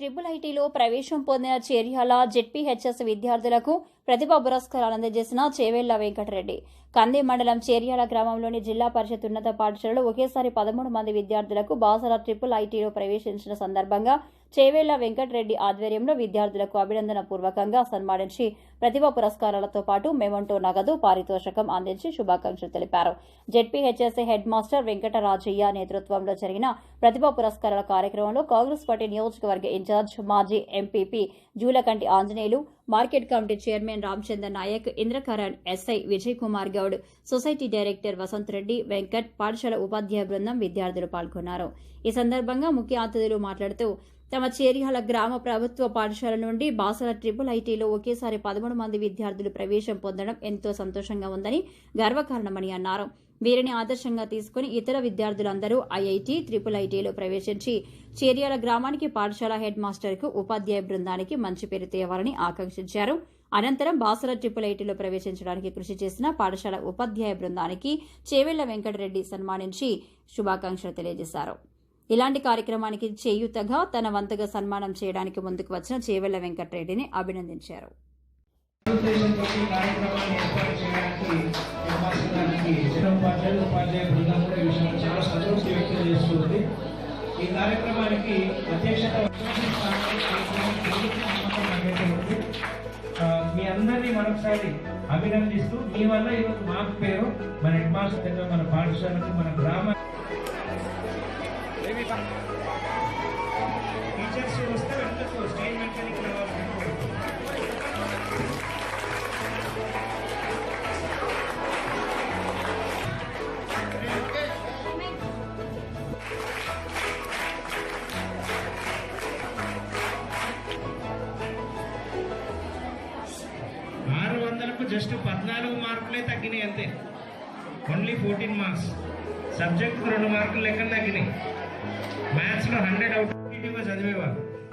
Triple ఐటీలో ప్రవేశం పొందిన చేర్యాల జెడ్పీహెచ్ఎస్ విద్యార్థులకు ప్రతిభా పురస్కారాలు అందజేసిన చేవెళ్ళ వెంకటరెడ్డి. కంది మండలం చేర్యాల గ్రామంలోని జిల్లా పరిషత్ ఉన్నత పాఠశాలలో ఒకేసారి పదమూడు మంది విద్యార్థులకు బాసర ట్రిపుల్ ఐటీలో ప్రవేశించిన సందర్భంగా చేవేళ్ళ వెంకటరెడ్డి ఆధ్వర్యంలో విద్యార్థులకు అభినందన పూర్వకంగా సన్మానించి ప్రతిభా పురస్కారాలతో పాటు మెమంటో నగదు పారితోషకం అందించి శుభాకాంక్షలు తెలిపారు. జెడ్పీహెచ్ఎస్ఏ హెడ్ మాస్టర్ వెంకటరాజయ్య నేతృత్వంలో జరిగిన ప్రతిభా పురస్కారాల కార్యక్రమంలో కాంగ్రెస్ పార్టీ నియోజకవర్గ ఇన్ఛార్జ్ మాజీ MPP Julakanti Anjaneyulu market committee chairman Ramachandra Nayak Indrakaran SI Vijay Kumar Goud society director Vasanth Reddy Venkat పాఠశాల ఉపాధ్యాయ బృందం విద్యార్థులు పాల్గొన్నారు. ఈ సందర్భంగా ముఖ్య అతిథులు మాట్లాడుతూ తమ చేరియాల గ్రామ ప్రభుత్వ పాఠశాల నుండి బాసర ట్రిపుల్ ఐటీలో ఒకేసారి పదమూడు మంది విద్యార్థులు ప్రవేశం పొందడం ఎంతో సంతోషంగా ఉందని గర్వకారణమని అన్నారు. వీరిని ఆదర్శంగా తీసుకుని ఇతర విద్యార్థులందరూ ఐఐటి ట్రిపుల్ ఐటీలో ప్రవేశించి చేరియాల గ్రామానికి పాఠశాల హెడ్ మాస్టర్కు ఉపాధ్యాయ బృందానికి మంచి పేరు తేవాలని ఆకాంక్షించారు. అనంతరం బాసర ట్రిపుల్ ఐటీలో ప్రవేశించడానికి కృషి చేసిన పాఠశాల ఉపాధ్యాయ బృందానికి చేవెళ్ళ వెంకటరెడ్డి సన్మానించి శుభాకాంక్షలు తెలియజేశారు. ఇలాంటి కార్యక్రమానికి చేయూతగా తన వంతుగా సన్మానం చేయడానికి ముందుకు వచ్చిన చేవెళ్ళ వెంకటరెడ్డిని అభినందించారు. ఈ కార్యక్రమానికి అధ్యక్షత మీ అందరినీ మరొకసారి అభినందిస్తూ మీ వల్ల ఈరోజు మాకు పేరు. మన హెడ్ మాస్టర్ దగ్గర మన పాఠశాలకు మన గ్రామ టీచర్స్ వస్తే వెళ్ళచ్చు స్టేజ్ మెకానిక్ ఆరు వందలకు జస్ట్ పద్నాలుగు మార్కులే తగ్గినాయి అంతే. ఓన్లీ ఫోర్టీన్ మార్క్స్ సబ్జెక్ట్ రెండు మార్కులు లెక్క తగ్గినాయి.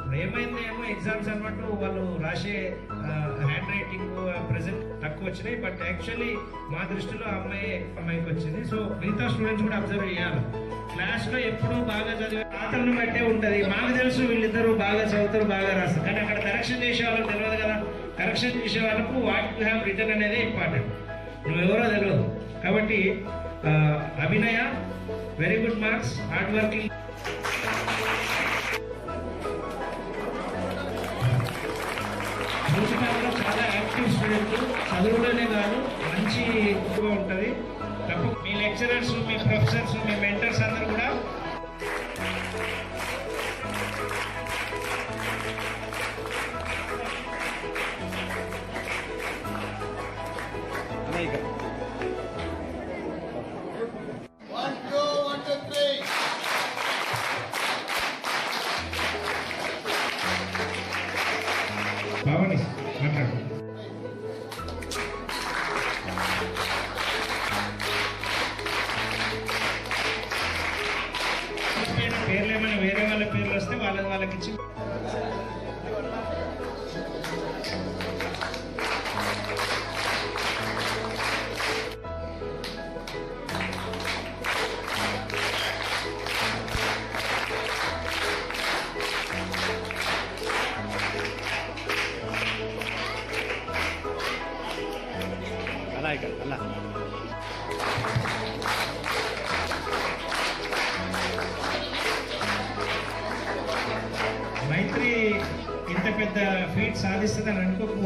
చదివేవాళ్ళు ఏమైంది ఏమో ఎగ్జామ్స్ అన్నట్టు వాళ్ళు రాసే హ్యాండ్ రైటింగ్ ప్రెసెంట్ తక్కువ వచ్చినాయి. బట్ యాక్చువల్లీ మా దృష్టిలో అమ్మాయి అమ్మాయికి వచ్చింది. సో మిగతా స్టూడెంట్స్ కూడా అబ్జర్వ్ చేయాలి. క్లాస్లో ఎప్పుడూ బాగా చదివే పాత్రను బట్టే ఉంటది. మాకు తెలుసు వీళ్ళిద్దరూ బాగా చదువుతారు బాగా రాస్తారు. కానీ అక్కడ కరెక్షన్ చేసే వాళ్ళకి తెలియదు కదా. కరెక్షన్ చేసే వాళ్ళకు వాట్ యు హ్యావ్ రిటర్న్ అనేది ఇంపార్టెంట్ నువ్వెవరో తెలియదు కాబట్టి Abhinaya very good marks hard working student చదువులోనే కాదు మంచి ఎక్కువ ఉంటుంది. మీ లెక్చరర్స్ మీ ప్రొఫెసర్స్ మీ మెంటర్స్ అందరూ కూడా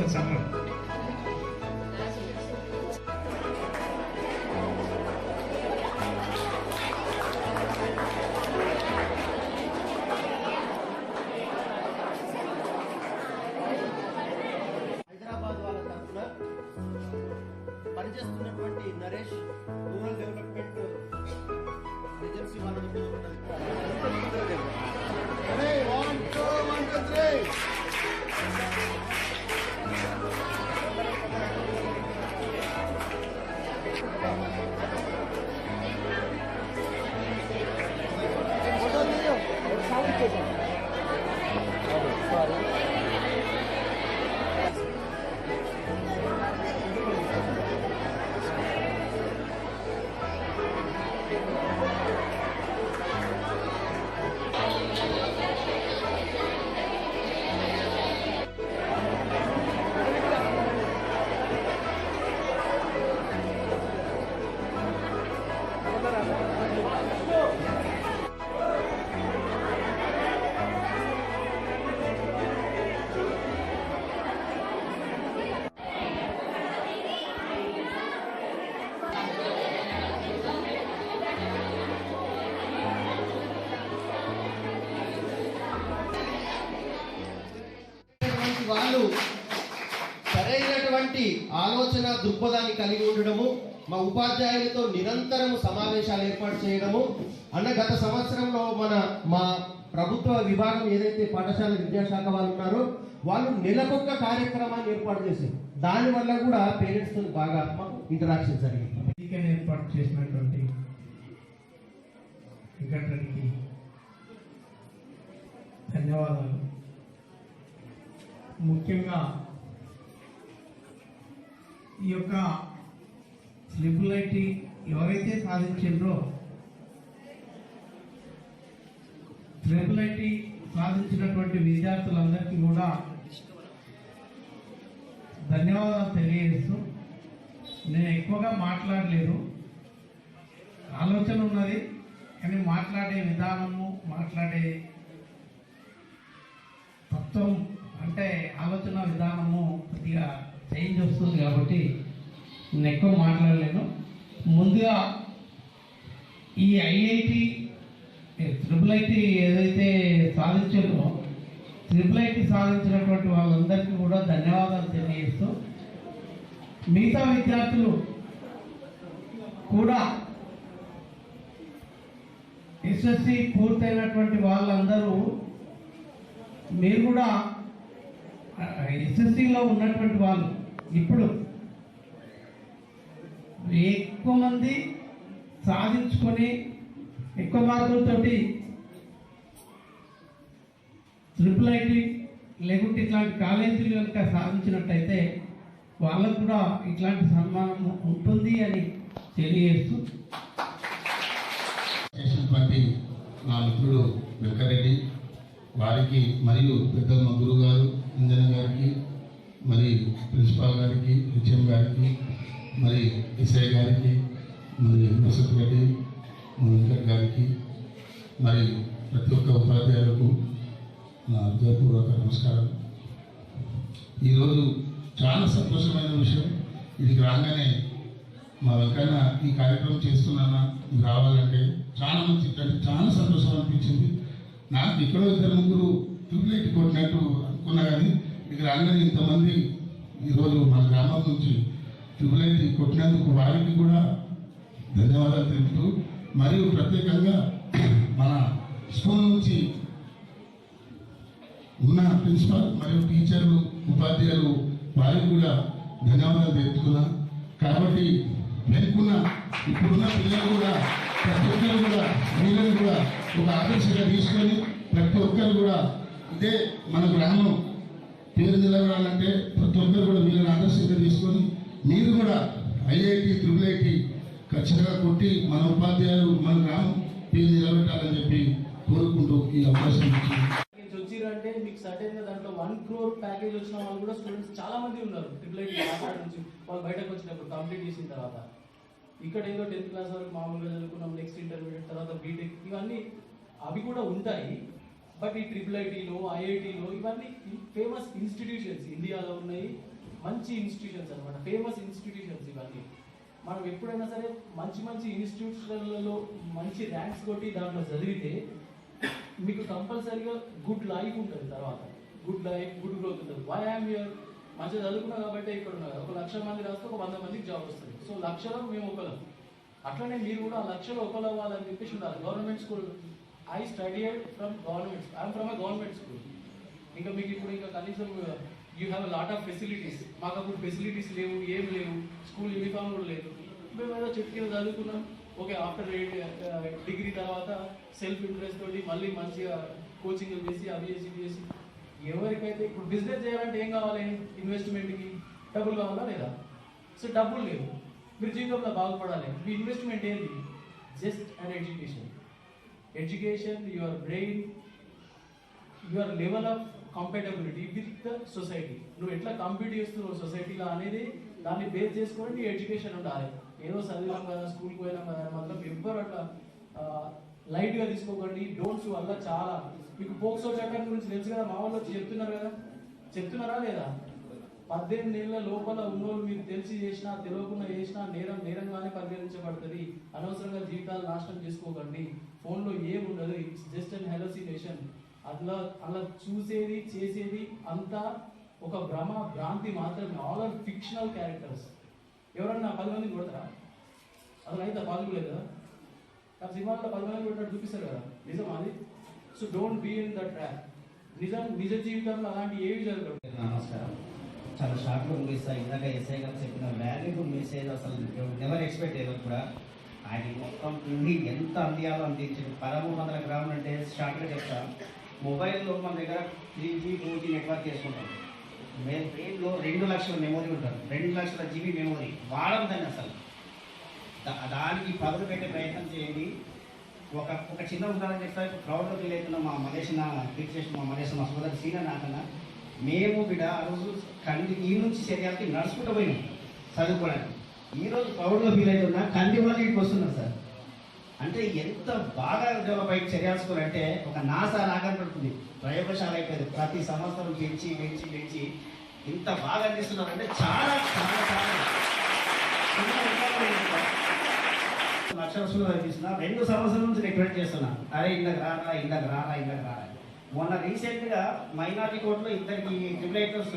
三个 దృక్పథాన్ని కలిగి ఉండడము మా ఉపాధ్యాయులతో నిరంతరం సమావేశాలు ఏర్పాటు చేయడము అన్న గత సంవత్సరంలో మన మా ప్రభుత్వ విభాగం ఏదైతే పాఠశాల విద్యాశాఖ వాళ్ళు ఉన్నారో వాళ్ళు నెలకొక్క కార్యక్రమాన్ని ఏర్పాటు చేశారు. దానివల్ల కూడా పేరెంట్స్తో బాగా ఇంటరాక్షన్ జరిగింది. ఏర్పాటు చేసినటువంటి ధన్యవాదాలు. ముఖ్యంగా ఈ యొక్క ట్రిపుల్ ఎవరైతే సాధించారో ట్రిపుల్ సాధించినటువంటి విద్యార్థులందరికీ కూడా ధన్యవాదాలు తెలియజేస్తూ నేను ఎక్కువగా మాట్లాడలేదు. ఆలోచన ఉన్నది కానీ మాట్లాడే విధానము మాట్లాడే తత్వం అంటే ఆలోచన విధానము కొద్దిగా చేంజ్ వస్తుంది కాబట్టి నేను ఎక్కువ మాట్లాడలేను. ముందుగా ఈ ఐఐటి ట్రిపుల్ ఐటీ ఏదైతే సాధించారో ట్రిపుల్ ఐటీ సాధించినటువంటి వాళ్ళందరికీ కూడా ధన్యవాదాలు తెలియజేస్తూ మిగతా విద్యార్థులు కూడా ఎస్ఎస్సి పూర్తయినటువంటి వాళ్ళందరూ మీరు కూడా ఎస్ఎస్సిలో ఉన్నటువంటి వాళ్ళు ఇప్పుడు ఎక్కువ మంది సాధించుకొని ఎక్కువ మార్కులతోటి ట్రిపుల్ ఐటీ లేకుంటే ఇట్లాంటి కాలేజీలు కనుక సాధించినట్టయితే వాళ్ళకు కూడా ఇట్లాంటి సన్మానం ఉంటుంది అని తెలియజేస్తూ పార్టీ నా మిత్రుడు వెంకరెడ్డి వారికి మరియు పెద్దమ్మ మా గురువు గారు ఇంజన్ గారికి మరి ప్రిన్సిపాల్ గారికి హెచ్ఎం గారికి మరి ఎస్ఐ గారికి మరి వసతి రెడ్డి వెంకట్ గారికి మరి ప్రతి ఒక్క ఉపాధ్యాయులకు నా హృదయపూర్వక నమస్కారం. ఈరోజు చాలా సంతోషమైన విషయం. ఇది రాగానే మా వెంకన్న ఈ కార్యక్రమం చేస్తున్నానా రావాలంటే చాలా మంచి అంటే చాలా సంతోషం అనిపించింది. నాకు ఇక్కడ ఇద్దరు ముగ్గురు ట్యూబ్లైట్ కొట్టినట్టు అనుకున్నా కానీ ఇక్కడ అందరూ ఇంతమంది ఈరోజు మన గ్రామం నుంచి ట్యూబ్లైట్ కొట్టినందుకు వారికి కూడా ధన్యవాదాలు తెలుపుతూ మరియు ప్రత్యేకంగా మన స్కూల్ నుంచి ఉన్న ప్రిన్సిపాల్ మరియు టీచర్లు ఉపాధ్యాయులు వారికి కూడా ధన్యవాదాలు తెలుపుతున్నా. కాబట్టి వెనుకున్న ఇప్పుడున్న పిల్లలు కూడా ప్రతి ఒక్కరు కూడా వీళ్ళని కూడా ఒక ఆదర్శంగా తీసుకొని ప్రతి ఒక్కరు కూడా ఇదే మన గ్రామం పేరు నిలబడాలంటే ప్రతి ఒక్కరు కూడా వీళ్ళని ఆదర్శంగా తీసుకొని మీరు కూడా ఐఐటి ట్రిపుల్ ఐటి ఖచ్చితంగా కొట్టి మన ఉపాధ్యాయులు మన గ్రామం పేరు నిలబెట్టాలని చెప్పి కోరుకుంటూ ఈ అవకాశం ఇచ్చింది వచ్చిరంటే మీకు సర్టెన్గా దాంట్లో వన్ క్రోర్ ప్యాకేజ్ వచ్చిన వాళ్ళు కూడా స్టూడెంట్స్ చాలా మంది ఉన్నారు. ట్రిపుల్ ఐటీ నుంచి వాళ్ళు బయటకు వచ్చినప్పుడు కంప్లీట్ చేసిన తర్వాత. ఇక్కడ ఏదో టెన్త్ క్లాస్ వరకు మామూలుగా చదువుకున్నాం నెక్స్ట్ ఇంటర్మీడియట్ తర్వాత బీటెక్ ఇవన్నీ అవి కూడా ఉంటాయి. బట్ ఈ ట్రిపుల్ ఐటీలో ఐఐటీలో ఇవన్నీ ఫేమస్ ఇన్స్టిట్యూషన్స్ ఇండియాలో ఉన్నాయి. మంచి ఇన్స్టిట్యూషన్స్ అనమాట ఫేమస్ ఇన్స్టిట్యూషన్స్ ఇవన్నీ. మనం ఎప్పుడైనా సరే మంచి మంచి ఇన్స్టిట్యూషన్లలో మంచి ర్యాంక్స్ కొట్టి దాంట్లో చదివితే మీకు కంపల్సరీగా గుడ్ లైఫ్ ఉంటుంది తర్వాత. గుడ్ లైఫ్ గుడ్ గ్రోత్ ఉంటుంది. వై ఆమ్ యూర్ మంచిగా చదువుకున్నా కాబట్టి ఇక్కడ ఉన్నారు కదా. ఒక లక్ష మంది రాస్తే ఒక వంద మందికి జాబ్ వస్తుంది. సో లక్షలో మేము ఒకలం. అట్లనే మీరు కూడా ఆ లక్షలో ఒకరు అవ్వాలని చెప్పేసి ఉండాలి. Government school I study from government I'm from a government school ఇంకా మీకు ఇప్పుడు ఇంకా కనీసం you have lot of facilities మాకు అప్పుడు ఫెసిలిటీస్ లేవు ఏం లేవు స్కూల్ యూనిఫామ్ కూడా లేదు. మేము ఏదో చెట్టు కింద చదువుకున్నాం. ఓకే ఆఫ్టర్ డిగ్రీ uh, తర్వాత సెల్ఫ్ ఇంట్రెస్ట్ తోటి మళ్ళీ మంచిగా కోచింగ్ చేసి అవి చేసి ఇవి చేసి. ఎవరికైతే ఇప్పుడు బిజినెస్ చేయాలంటే ఏం కావాలి? ఇన్వెస్ట్మెంట్కి డబ్బులు కావాలా లేదా? సో డబ్బులు లేవు. మీరు జీవితంలో బాగుపడాలి. మీ ఇన్వెస్ట్మెంట్ ఏంటి just and education education your brain your level of compatibility with society నువ్వు ఎట్లా కంపీట్ చేస్తున్నావు సొసైటీలో అనేది దాన్ని బేస్ చేసుకొని నీ ఎడ్యుకేషన్ ఉండాలి. ఏదో చదివాం కదా స్కూల్కి పోయినాం కదా మాత్రం ఎవ్వరు అట్లా లైట్గా తీసుకోకండి డోంట్స్ వల్ల చాలా. మీకు పోక్సో చట్టం గురించి తెలుసు కదా మా వాళ్ళు వచ్చి చెప్తున్నారు కదా. చెప్తున్నారా లేదా? పద్దెనిమిది ఏళ్ళ లోపల ఉన్నోళ్ళు మీరు తెలిసి చేసినా తెలియకుండా చేసినా నేరం నేరంగానే పరిగణించబడుతుంది. అనవసరంగా జీవితాలు నాశనం చేసుకోకండి. ఫోన్లో ఏం ఉండదు ఇట్స్ జస్ట్ అన్ హెలోసినేషన్ అట్లా అలా చూసేది చేసేది అంతా ఒక భ్రమ భ్రాంతి మాత్రమే. ఆల్ ఆర్ ఫిక్షనల్ క్యారెక్టర్స్ ఎవరన్నా పది మందిని కొడతారా? అసలు అయితే పాజిబుల్ కదా ఆ సినిమాలో పది మందిని కొట్టాడు చూపిస్తారు కదా. నిజం అది? So don't be in the track నిజం నిజ జీవితంలో అలాంటి ఏవి జరగదు నమస్కారం. చాలా షార్ట్గా ముగిస్తా ఇందాక ఎస్ఐ గారు చెప్పిన వాల్యూబుల్ మెసేజ్ అసలు నెవర్ ఎక్స్పెక్ట్ ఎవరు కూడా. ఆయన మొత్తం ఎంత అందియాలో అందించింది పదమూడు వందల గ్రాములు అంటే షార్ట్గా చెప్తాను. మొబైల్లో మన దగ్గర three G two G network చేసుకుంటాం. మే బ్రెయిన్లో రెండు లక్షల మెమొరీ ఉంటుంది. రెండు లక్షల జీబీ మెమొరీ వాడడం దాన్ని అసలు. దా- దానికి పదులు పెట్టే ప్రయత్నం చేయండి. ఒక ఒక చిన్న ఉదాహరణ చెప్తా. క్రౌడ్లో ఫీల్ అవుతున్న మా మలేష్ నా ఫీల్ చేసిన మా మలేష్ మా సోదరు సీనియర్ నాకన్నా మేము కూడా ఆ రోజు కంది ఈ నుంచి శరీరాలకి నడుచుకుంటూ పోయినాం. చదువుకోవడానికి. ఈ రోజు క్రౌడ్లో ఫీల్ అవుతున్నా కంది వాళ్ళు ఇక్కడికి వస్తున్నారు సార్. అంటే ఎంత బాగా డెవలప్ అయ్యి అంటే ఒక నాసా లాగా పడుతుంది. ప్రయోగశాల అయిపోయింది. ప్రతి సంవత్సరం పెంచి పెంచి పెంచి ఇంత బాగా అందిస్తున్నారు అంటే చాలా చాలా. చాలా చిన్న లక్ష కనిపిస్తున్నా రెండు సంవత్సరాల నుంచి రిక్వెస్ట్ చేస్తున్నా. అరే ఇందాక రారా ఇందాక రారా ఇందాక రారా మొన్న రీసెంట్గా మైనార్టీ కోర్టులో ఇద్దరికి ట్రిపులేటర్స్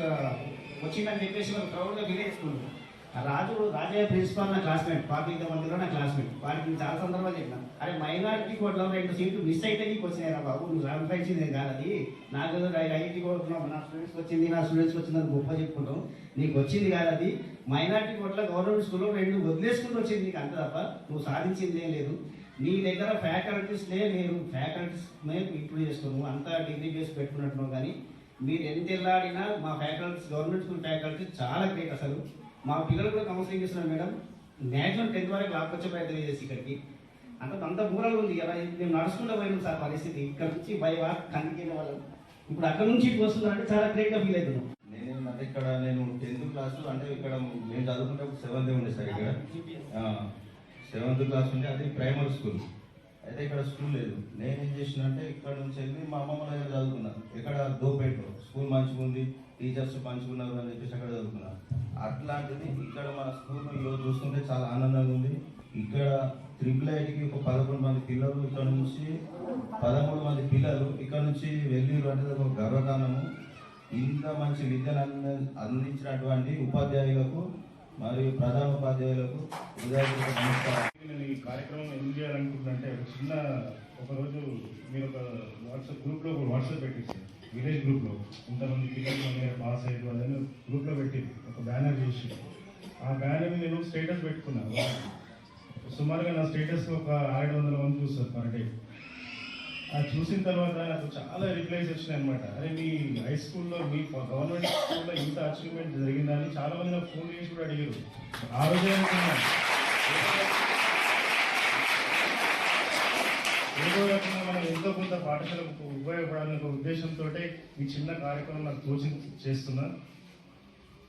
వచ్చిందని చెప్పేసి మనం క్రౌడ్గా రాజు రాజయ్య ప్రిన్సిపాల్ నా క్లాస్మేట్ పార్టీ మందిలో నా క్లాస్మేట్ వారికి నేను చాలా సందర్భాలు చెప్పిన. అరే మైనారిటీ కోట్లో రెండు సీట్లు మిస్ అయితే నీకు వచ్చినాయి రా బాబు నువ్వు సంపాదించింది కాదు అది. నాకు ఐఐటి కోట్లో నా స్టూడెంట్స్కి వచ్చింది నా స్టూడెంట్స్కి వచ్చింది అని గొప్ప చెప్పుకుంటాం. నీకు వచ్చింది కాదు అది. మైనారిటీ కోర్టులో గవర్నమెంట్ స్కూల్లో రెండు వదిలేసుకుంటూ వచ్చింది నీకు అంత తప్ప నువ్వు సాధించింది ఏం లేదు. నీ దగ్గర ఫ్యాకల్టీస్లే లేరు. ఫ్యాకల్టీస్నే మేము ఇంప్రూవ్ చేసుకోము అంతా డిగ్రీ చేసి పెట్టుకున్నట్టున్నావు కానీ మీరు ఎంత వెళ్ళాడినా మా ఫ్యాకల్టీస్ గవర్నమెంట్ స్కూల్ ఫ్యాకల్టీ చాలా గ్రేట్ అసలు. మా పిల్లలు కూడా కౌన్సిలింగ్ ఇస్తున్నారు మేడం. మ్యాక్సిమం టెన్త్ వరకు లాక్కొచ్చే ప్రయత్నం చేసి ఇక్కడికి. అంత అంత దూరంలో ఉంది ఇలా మేము నడుచుకుంటూ పోయినాం సార్ పరిస్థితి. ఇక్కడ నుంచి బై వాక్ వాళ్ళం ఇప్పుడు అక్కడ నుంచి ఇటు వస్తున్నారంటే చాలా గ్రేట్గా ఫీల్ అవుతున్నాం. ఇక్కడ నేను టెన్త్ క్లాస్ అంటే ఇక్కడ నేను చదువుకుంటే సెవెంత్ ఉండే సార్ ఇక్కడ. సెవెంత్ క్లాస్ ఉంటే అది ప్రైమరీ స్కూల్ అయితే ఇక్కడ స్కూల్ లేదు. నేను ఏం చేసిన అంటే ఇక్కడ నుంచి వెళ్ళి మా అమ్మమ్మ దగ్గర చదువుకున్నా. ఇక్కడ దోపేటలో. స్కూల్ మంచిగా ఉంది టీచర్స్ మంచిగున్నారు అని చెప్పేసి అక్కడ చదువుకున్నా. అట్లాంటిది ఇక్కడ మన స్కూల్ ఈరోజు చూస్తుంటే చాలా ఆనందంగా ఉంది. ఇక్కడ త్రిపుల్ ఐటీకి ఒక పదకొండు మంది పిల్లలు ఇక్కడ నుంచి పదమూడు మంది పిల్లలు ఇక్కడ నుంచి వెళ్ళిరు అంటే ఒక గర్వకారణము. ఇంత మంచి విద్యను అందించినటువంటి ఉపాధ్యాయులకు మరియు ప్రధాన ఉపాధ్యాయులకు నమస్కారం. నేను ఈ కార్యక్రమం ఎందుకు చేయాలనుకుంటున్నానంటే ఒక చిన్న ఒకరోజు మీరు ఒక వాట్సాప్ గ్రూప్లో ఒక వాట్సాప్ పెట్టేసి విలేజ్ గ్రూప్లో ఇంతమంది పిల్లలు పాస్ అయ్యారు అదని గ్రూప్లో పెట్టి ఒక బ్యానర్ చేసి ఆ బ్యానర్ నేను స్టేటస్ పెట్టుకున్నాను సుమారుగా నా స్టేటస్ ఒక ఆరు వందల మంది చూస్తారు పర్ డే. అది చూసిన తర్వాత నాకు చాలా రిప్లైస్ వచ్చినాయి అనమాట అరే మీ హై స్కూల్లో మీ గవర్నమెంట్ స్కూల్లో ఇంత అచీవ్మెంట్ జరిగిందా అని చాలా మంది నాకు ఫోన్ చేసి కూడా అడిగారు. ఆ రోజే అనుకున్నాను ఏదో రకంగా మనం ఎంతో కొంత పాఠశాలకు ఉపయోగపడాలనే ఒక ఉద్దేశంతో ఈ చిన్న కార్యక్రమం నాకు తోచి చేస్తున్నా.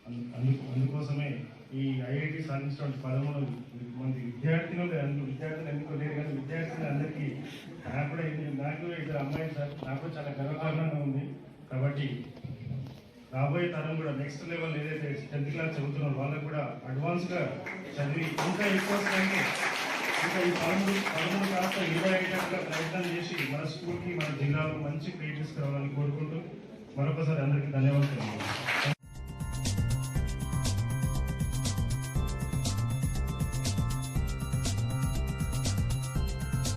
అందు- అందుకు అందుకోసమే ఈ ఐఐటి సాధించినటువంటి పదమూడు మంది విద్యార్థులు విద్యార్థులు ఎన్నుకోలేరు కానీ విద్యార్థులు అందరికీ నాకు కూడా నాకు ఇద్దరు అమ్మాయి సార్ నాకు చాలా గర్వకారణంగా ఉంది. కాబట్టి రాబోయే తరం కూడా నెక్స్ట్ లెవెల్ ఏదైతే టెన్త్ క్లాస్ చదువుతున్నారో వాళ్ళకు కూడా అడ్వాన్స్గా చదివి ఇంకా ఎక్కువ స్థాయికి ఇంకా ఈ పదమూడు పదమూడు కాస్త ఇరవై ప్రయత్నం చేసి మన స్కూల్కి మన జిల్లాలో మంచి పేరు తీసుకురావాలని కోరుకుంటూ మరొకసారి అందరికీ ధన్యవాదాలు.